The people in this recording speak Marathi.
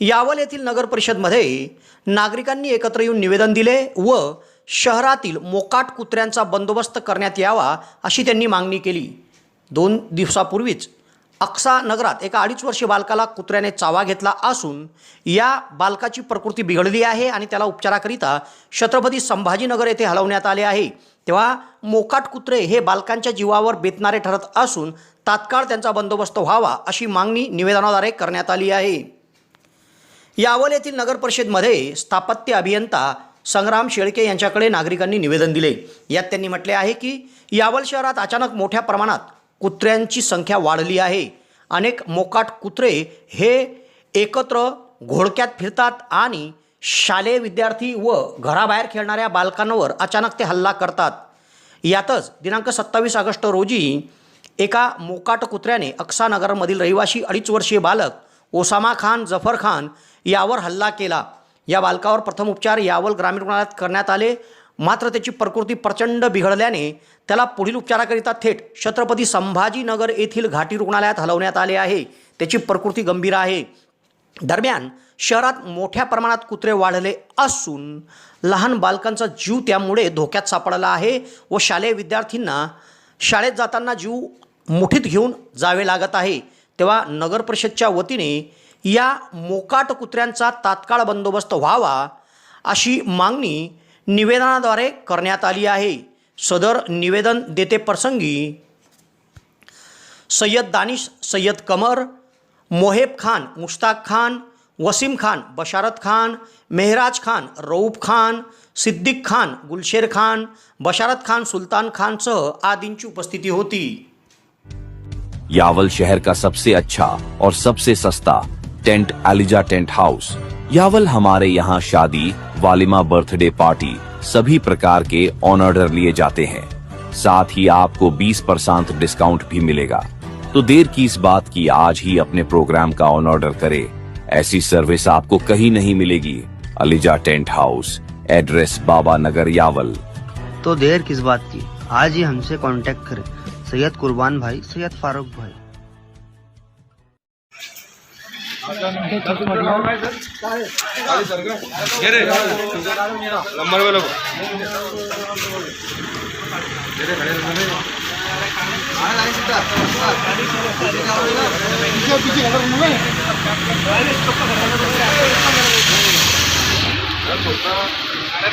यावल येथील नगर परिषदमध्ये नागरिकांनी एकत्र येऊन निवेदन दिले व शहरातील मोकाट कुत्र्यांचा बंदोबस्त करण्यात यावा अशी त्यांनी मागणी केली. दोन दिवसापूर्वीच अक्सा नगरात एका अडीच वर्षीय बालकाला कुत्र्याने चावा घेतला असून या बालकाची प्रकृती बिघडली आहे आणि त्याला उपचाराकरिता छत्रपती संभाजीनगर येथे हलवण्यात आले आहे. तेव्हा मोकाट कुत्रे हे बालकांच्या जीवावर बेतणारे ठरत असून तात्काळ त्यांचा बंदोबस्त व्हावा अशी मागणी निवेदनाद्वारे करण्यात आली आहे. यावल येथील नगर परिषदमध्ये स्थापत्य अभियंता संग्राम शेळके यांच्याकडे नागरिकांनी निवेदन दिले. यात त्यांनी म्हटले आहे की यावल शहरात अचानक मोठ्या प्रमाणात कुत्र्यांची संख्या वाढली आहे. अनेक मोकाट कुत्रे हे एकत्र घोडक्यात फिरतात आणि शालेय विद्यार्थी व घराबाहेर खेळणाऱ्या बालकांवर अचानक ते हल्ला करतात. यातच दिनांक सत्तावीस ऑगस्ट रोजी एका मोकाट कुत्र्याने अक्सानगरमधील रहिवाशी अडीच वर्षीय बालक ओसामा खान जफर खान यावर हल्ला केला. या बालकावर प्रथम उपचार यावल ग्रामीण रुग्णालयात करण्यात आले. मात्र त्याची प्रकृती प्रचंड बिघडल्याने त्याला पुढील उपचाराकरिता थेट छत्रपती संभाजीनगर येथील घाटी रुग्णालयात हलवण्यात आले आहे. त्याची प्रकृती गंभीर आहे. दरम्यान शहरात मोठ्या प्रमाणात कुत्रे वाढले असून लहान बालकांचा जीव त्यामुळे धोक्यात सापडला आहे व शालेय विद्यार्थ्यांना शाळेत जाताना जीव मुठीत घेऊन जावे लागत आहे. तेव्हा नगर परिषदच्या वतीने या मोकाट कुत्र्यांचा तात्काळ बंदोबस्त व्हावा अशी मागणी निवेदनाद्वारे करण्यात आली आहे. सदर निवेदन देते प्रसंगी सय्यद दानिश सय्यद कमर मोहेब खान मुश्ताक खान वसीम खान बशारत खान मेहराज खान रऊफ खान सिद्दीक खान गुलशेर खान बशारत खान सुलतान खानसह आदींची उपस्थिती होती. यावल शहर का सबसे अच्छा और सबसे सस्ता tent Eliza tent house. Yawal हमारे यहाँ शादी, वालिमा बर्थडे पार्टी सभी प्रकार के ऑन ऑर्डर लिए जाते हैं। साथ ही आपको 20 परसेंट डिस्काउंट भी मिलेगा। तो देर की इस बात की आज ही अपने प्रोग्राम का ऑन ऑर्डर करें। ऐसी सर्विस आपको कहीं नहीं मिलेगी। ELISA tent house, address Baba Nagar Yawal. तो देर किस बात की? आज ही हमसे कांटेक्ट करें। सैयद कुर्बान भाई सैयद फारूक भाई। नंबर अरे